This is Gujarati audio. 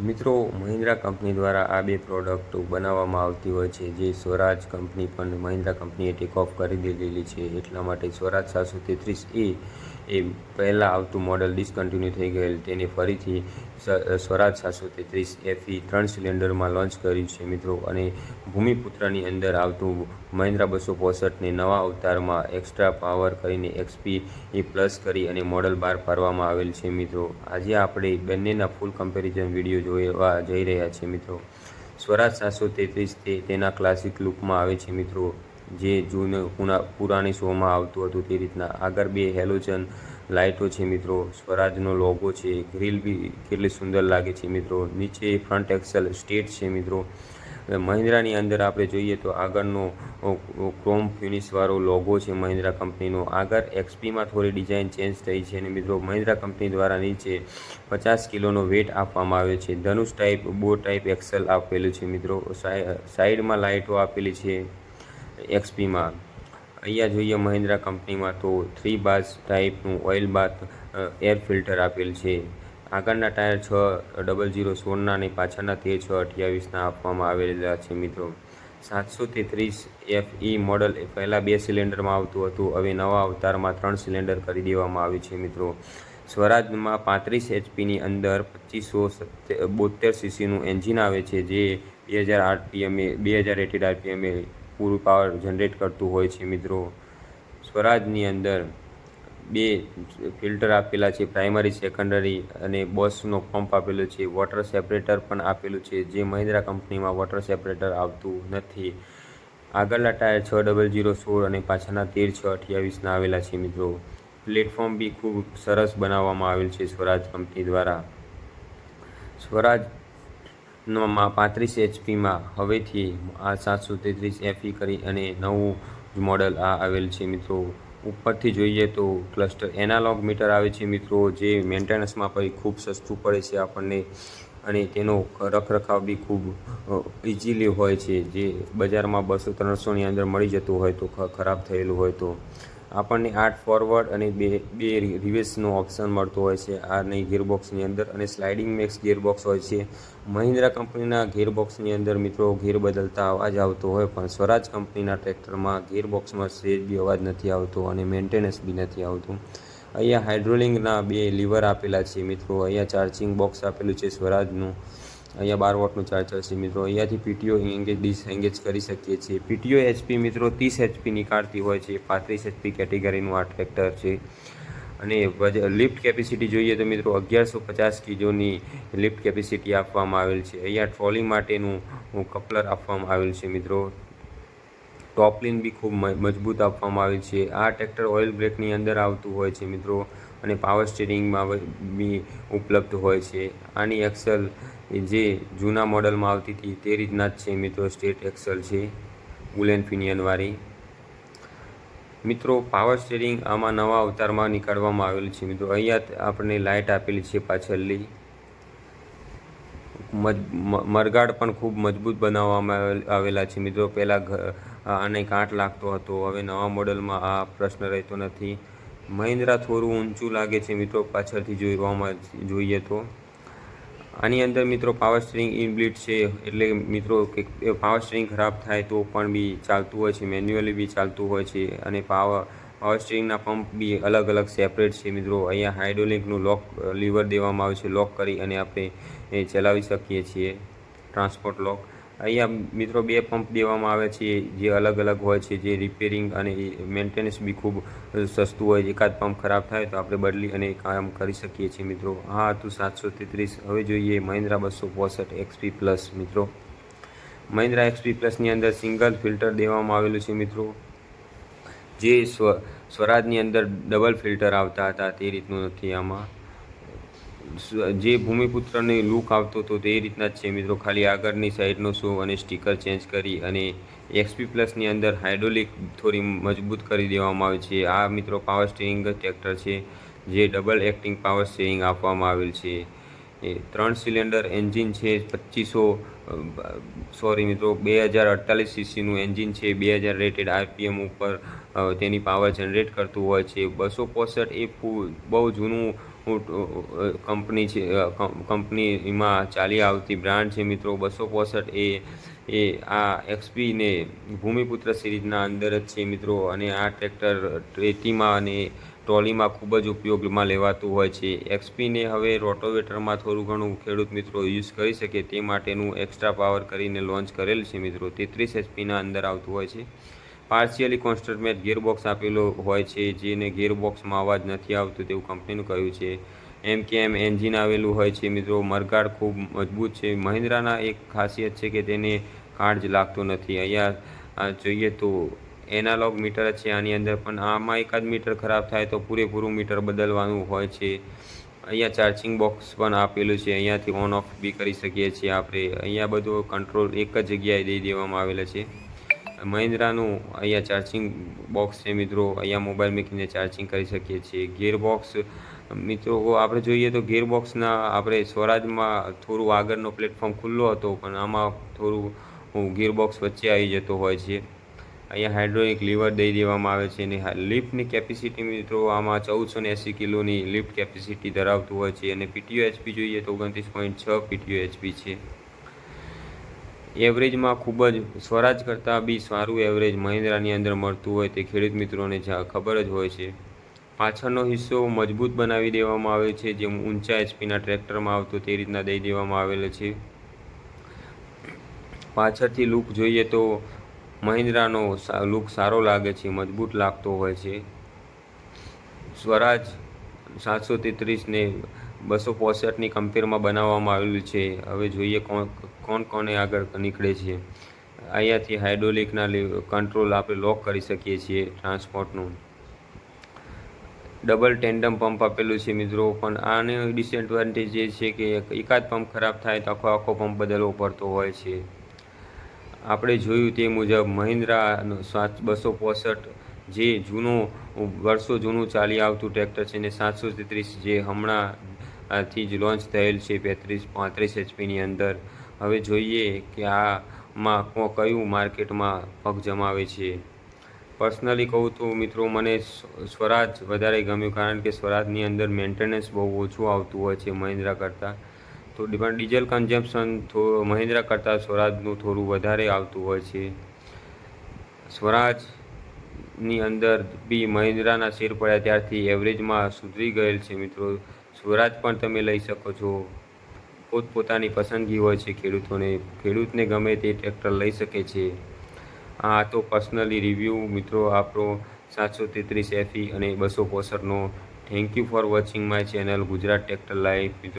મિત્રો, મહિન્દ્રા કંપની દ્વારા આ બે પ્રોડક્ટ બનાવવામાં આવતી હોય છે, જે સ્વરાજ કંપની પણ મહિન્દ્રા કંપનીએ ટેક ઓફ કરી દીધેલી છે. એટલા માટે સ્વરાજ સાતસો તેત્રીસ એ એ પહેલાં આવતું મોડલ ડિસકન્ટિન્યુ થઈ ગયેલ. તેને ફરીથી સ્વરાજ સાતસો તેત્રીસ એફઈ ત્રણ સિલિન્ડરમાં લોન્ચ કર્યું છે મિત્રો. અને ભૂમિપુત્રની અંદર આવતું મહિન્દ્રા બસો પોસઠને નવા અવતારમાં એક્સ્ટ્રા પાવર કરીને એક્સપી એ પ્લસ કરી અને મોડલ બહાર પાડવામાં આવેલ છે મિત્રો. આજે આપણે બંનેના ફૂલ કમ્પેરિઝન વીડિયો જોવા જઈ રહ્યા છીએ મિત્રો. સ્વરાજ સાતસો તેત્રીસ તે, તેના ક્લાસિક લુકમાં આવે છે મિત્રો. જે જૂનું પુરાણી શોમાં આવતું હતું તે રીતના. આગળ બે હેલોજન લાઇટો છે મિત્રો. સ્વરાજનો લોગો છે. ગ્રીલ બી કેટલી સુંદર લાગે છે મિત્રો. નીચે ફ્રન્ટ એક્સેલ સ્ટેટ છે મિત્રો. મહિન્દ્રાની અંદર આપણે જોઈએ તો આગળનો ક્રોમ ફિનિશવાળો લોગો છે મહિન્દ્રા કંપનીનો. આગળ એક્સપીમાં થોડી ડિઝાઇન ચેન્જ થઈ છે અને મિત્રો. મહિન્દ્રા કંપની દ્વારા નીચે પચાસ કિલોનો વેટ આપવામાં આવ્યો છે. ધનુષ ટાઈપ બો ટાઈપ એક્સેલ આપેલું છે મિત્રો. સાઈ- સાઈડમાં લાઇટો આપેલી છે. એક્સપીમાં. અહીંયા જોઈએ મહિન્દ્રા કંપનીમાં તો થ્રી બાસ ટાઈપનું ઓઇલ બાથ એર ફિલ્ટર આપેલ છે. આગળના ટાયર છ ડબલ જીરો સોળના અને પાછળના તેર છ અઠ્યાવીસના આપવામાં આવેલા છે મિત્રો. સાતસો તેત્રીસ એફ ઈ મોડલ પહેલાં બે સિલિન્ડરમાં આવતું હતું. હવે નવા અવતારમાં ત્રણ સિલિન્ડર કરી દેવામાં આવ્યું છે મિત્રો. સ્વરાજમાં પાંત્રીસ એચપીની અંદર પચીસો બોતેર સીસીનું એન્જિન આવે છે, જે બે હજાર આરપીએમે બે હજાર એટીડ આરપીએમે પૂરું પાવર જનરેટ કરતું હોય છે મિત્રો. સ્વરાજની અંદર બે ફિલ્ટર આપેલા છે, પ્રાઇમરી, સેકન્ડરી અને બોસનો પંપ આપેલો છે. વોટર સેપરેટર પણ આપેલું છે, જે મહિન્દ્રા કંપનીમાં વોટર સેપરેટર આવતું નથી. આગળના ટાયર છ ડબલ જીરો સોળ અને પાછળના તેર છ અઠ્યાવીસના આવેલા છે મિત્રો. પ્લેટફોર્મ બી ખૂબ સરસ બનાવવામાં આવેલ છે સ્વરાજ કંપની દ્વારા. સ્વરાજ માં પાંત્રીસ એચપીમાં હવેથી આ સાતસો તેત્રીસ એફઈ કરી અને નવું મોડલ આ આવેલ છે મિત્રો. ઉપરથી જોઈએ તો ક્લસ્ટર એનાલોગ મીટર આવે છે મિત્રો, જે મેન્ટેનન્સમાં પછી ખૂબ સસ્તું પડે છે આપણને. અને તેનો રખરખાવ બી ખૂબ ઇઝીલી હોય છે. જે બજારમાં બસો ત્રણસોની અંદર મળી જતું હોય તો ખરાબ થયેલું હોય તો. આપણને આઠ ફોરવર્ડ અને બે બે રિવેસનો ઓપ્શન મળતો હોય છે આ નહીં ગિયરબોક્સની અંદર અને સ્લાઇડિંગ મેક્સ ગિયરબોક્સ હોય છે. મહિન્દ્રા કંપનીના ગિયરબોક્સની અંદર મિત્રો ગિયર બદલતા અવાજ આવતો હોય પણ સ્વરાજ કંપનીના ટ્રેક્ટરમાં ગિયરબોક્સમાં સેજ બી અવાજ નથી આવતો અને મેન્ટેનન્સ બી નથી આવતું. અહીંયા હાઇડ્રોલિંગના બે લીવર આપેલા છે મિત્રો. અહીંયા ચાર્જિંગ બોક્સ આપેલું છે સ્વરાજનું. અહીંયા બાર વોટનું ચાર્જર છે મિત્રો. અહીંયાથી પીટીઓ એંગેજ ડિસએંગેજ કરી શકીએ છીએ. પીટીઓ એચપી મિત્રો ત્રીસ એચપી નીકાળતી હોય છે. પાંત્રીસ એચપી કેટેગરીનું આ ટ્રેક્ટર છે. અને લિફ્ટ કેપેસિટી જોઈએ તો મિત્રો અગિયારસો પચાસ કિલોની લિફ્ટ કેપેસિટી આપવામાં આવેલ છે. અહીંયા ટ્રોલી માટેનું કપલર આપવામાં આવેલ છે મિત્રો. ટોપલિન બી ખૂબ મજબૂત આપવામાં આવેલ છે. આ ટ્રેક્ટર ઓઇલ બ્રેકની અંદર આવતું હોય છે મિત્રો. અને પાવર સ્ટીરિંગમાં બી ઉપલબ્ધ હોય છે. આની એક્સલ જે જૂના મોડલમાં આવતી હતી તે રીતના જ છે મિત્રો સ્ટેટ એક્સલ છે બુલેન ફિનિયનવાળી મિત્રો પાવર સ્ટીરિંગ આમાં નવા અવતારમાં નીકાળવામાં આવેલું છે મિત્રો. અહીંયા આપણને લાઇટ આપેલી છે પાછળની. મરગાડ પણ ખૂબ મજબૂત બનાવવામાં આવેલા છે મિત્રો. પહેલાં આને કાંટ લાગતો હતો. હવે નવા મોડલમાં આ પ્રશ્ન રહેતો નથી. મહિન્દ્રા થોડું ઊંચું લાગે છે મિત્રો, પાછળથી જોવામાં જોઈએ તો. આની અંદર મિત્રો પાવર સ્ટ્રિંગ ઇનબિલ્ટ છે, એટલે મિત્રો કે પાવર સ્ટ્રિંગ ખરાબ થાય તો પણ બી ચાલતું હોય છે મેન્યુઅલી બી ચાલતું હોય છે, અને પાવર પાવર સ્ટ્રિંગના પંપ બી અલગ અલગ સેપરેટ છે મિત્રો. અહીંયા હાઇડ્રોલિકનું લોક લીવર દેવામાં આવે છે લોક કરી અને આપણે ચલાવી શકીએ છીએ ટ્રાન્સપોર્ટ લોક અહીંયા મિત્રો બે પંપ દેવામાં આવે છે, જે અલગ અલગ હોય છે, જે રિપેરિંગ અને મેન્ટેનન્સ બી ખૂબ સસ્તું હોય, એકાદ પંપ ખરાબ થાય તો આપણે બદલી અને કામ કરી શકીએ છીએ મિત્રો. હા હતું સાતસો તેત્રીસ. હવે જોઈએ મહિન્દ્રા બસો પોસઠ એક્સપી પ્લસ મિત્રો. મહિન્દ્રા એક્સપી પ્લસની અંદર સિંગલ ફિલ્ટર દેવામાં આવેલું છે મિત્રો. જે સ્વ, સ્વરાજની અંદર ડબલ ફિલ્ટર આવતા હતા તે રીતનું નથી આમાં. જે ભૂમિપુત્રને લુક આવતો હતો તે રીતના જ છે મિત્રો. ખાલી આગળની સાઈડનો શો અને સ્ટીકર ચેન્જ કરી અને એક્સપી પ્લસની અંદર હાઇડ્રોલિક થોડી મજબૂત કરી દેવામાં આવે છે. આ મિત્રો પાવર સ્ટીરિંગ ટ્રેક્ટર છે, જે ડબલ એક્ટિંગ પાવર સ્ટીરિંગ આપવામાં આવેલ છે. એ ત્રણ સિલિન્ડર એન્જિન છે, પચીસો સોરી મિત્રો, બે હજાર અડતાલીસ સીસીનું એન્જિન છે, બે હજાર રેટેડ આરપીએમ ઉપર તેની પાવર જનરેટ કરતું હોય છે. બસો પોસઠ એ બહુ જૂનું કંપની છે કંપનીમાં ચાલી આવતી બ્રાન્ડ છે મિત્રો. બસો પોસઠ એ એ આ એક્સપીને ભૂમિપુત્ર સિરીઝના અંદર જ છે મિત્રો. અને આ ટ્રેક્ટર ટ્રેટીમાં અને ટ્રોલીમાં ખૂબ જ ઉપયોગમાં લેવાતું હોય છે. એક્સપીને હવે રોટોવેટરમાં થોડું ઘણું ખેડૂત મિત્રો યુઝ કરી શકે તે માટેનું એક્સ્ટ્રા પાવર કરીને લોન્ચ કરેલ છે મિત્રો. તેત્રીસ એચપીના અંદર આવતું હોય છે. પાર્શિયલી કોન્સ્ટન્ટમેટ ગિયરબોક્સ આપેલો હોય છે, જેને ગિયરબોક્સમાં અવાજ નથી આવતો તેવું કંપનીનું કહ્યું છે. એમ કે એમ એન્જિન આવેલું હોય છે, મિત્રો. મરઘાડ ખૂબ મજબૂત છે. મહિન્દ્રાના એક ખાસિયત છે કે તેને કાર્ડ લાગતો નથી. અહીંયા જોઈએ તો એનાલોગ મીટર છે. આની અંદર પણ આમાં એકાદ મીટર ખરાબ થાય તો પૂરેપૂરું મીટર બદલવાનું હોય છે. અહીંયા ચાર્જિંગ બોક્સ પણ આપેલું છે. અહીંયાથી ઓન ઓફ બી કરી શકીએ છીએ આપણે. અહીંયા બધો કંટ્રોલ એક જ જગ્યાએ દઈ દેવામાં આવેલા છે. મહિન્દ્રાનું અહીંયા ચાર્જિંગ બોક્સ છે મિત્રો. અહીંયા મોબાઈલ મૂકીને ચાર્જિંગ કરી શકીએ છીએ. ગિયર બોક્સ મિત્રો આપણે જોઈએ તો ગિયર બોક્સના આપણે સ્વરાજમાં થોડું આગળનો પ્લેટફોર્મ ખુલ્લો હતો, પણ આમાં થોડું ગિયર બોક્સ વચ્ચે આવી જતો હોય છે. અહીંયા હાઇડ્રોલિક લીવર દઈ દેવામાં આવે છે અને લિફ્ટની કેપેસિટી મિત્રો, આમાં ચૌદસો ને એંસી કિલોની લિફ્ટ કેપેસિટી ધરાવતું હોય છે અને પીટીઓ એચપી જોઈએ તો ઓગણત્રીસ પોઈન્ટ છ પીટીઓ એચપી છે. એવરેજમાં ખૂબ જ સ્વરાજ કરતાં બી સારું એવરેજ મહિન્દ્રાની અંદર મળતું હોય તે ખેડૂત મિત્રોને ખબર જ હોય છે. પાછળનો હિસ્સો મજબૂત બનાવી દેવામાં આવે છે, જેમ ઊંચા એચપીના ટ્રેક્ટરમાં આવતો તે રીતના દઈ દેવામાં આવેલો છે. પાછળથી લુક જોઈએ તો મહિન્દ્રાનો લુક સારો લાગે છે, મજબૂત લાગતો હોય છે. સ્વરાજ સાતસો તેત્રીસ ને બસો પોસઠની કમ્પેરમાં બનાવવામાં આવેલું છે. હવે જોઈએ કોણ કોણ કોને આગળ નીકળે છે. અહીંયાથી હાઇડ્રોલિકના કંટ્રોલ આપણે લોક કરી શકીએ છીએ ટ્રાન્સપોર્ટનું. ડબલ ટેન્ડમ પંપ આપેલું છે મિત્રો, પણ આને ડિસએડવાન્ટેજ એ છે કે એકાદ પંપ ખરાબ થાય તો આખો આખો પંપ બદલવો પડતો હોય છે. આપણે જોયું તે મુજબ મહિન્દ્રા સાત, બસો પોસઠ જે જૂનું, વર્ષો જૂનું ચાલી આવતું ટ્રેક્ટર છે ને સાતસો તેત્રીસ જે હમણાં આથી જ લોન્ચ થયેલ છે પેત્રીસ પાંત્રીસ એચપીની અંદર. હવે જોઈએ કે આમાં કયું માર્કેટમાં પગ જમાવે છે. પર્સનલી કહું તો મિત્રો મને સ્વરાજ વધારે ગમ્યું કારણ કે સ્વરાજની અંદર મેન્ટેનન્સ બહુ ઓછું આવતું હોય છે મહિન્દ્રા કરતાં. તો પણ ડીઝલ કન્ઝમ્પશન મહિન્દ્રા કરતાં સ્વરાજનું થોડું વધારે આવતું હોય છે. સ્વરાજની અંદર બી મહિન્દ્રાના શેર પડ્યા ત્યારથી એવરેજમાં સુધરી ગયેલ છે મિત્રો. સ્વરાજ પણ તમે લઈ શકો છો. પોતપોતાની પસંદગી હોય છે ખેડૂતોને. ખેડૂતને ગમે તે ટ્રેક્ટર લઈ શકે છે. આ તો પર્સનલી રિવ્યૂ મિત્રો આપણો સાતસો તેત્રીસ એફી અને બસો પોસઠનો. Thank you for watching my channel Gujarat tractor મિત્રો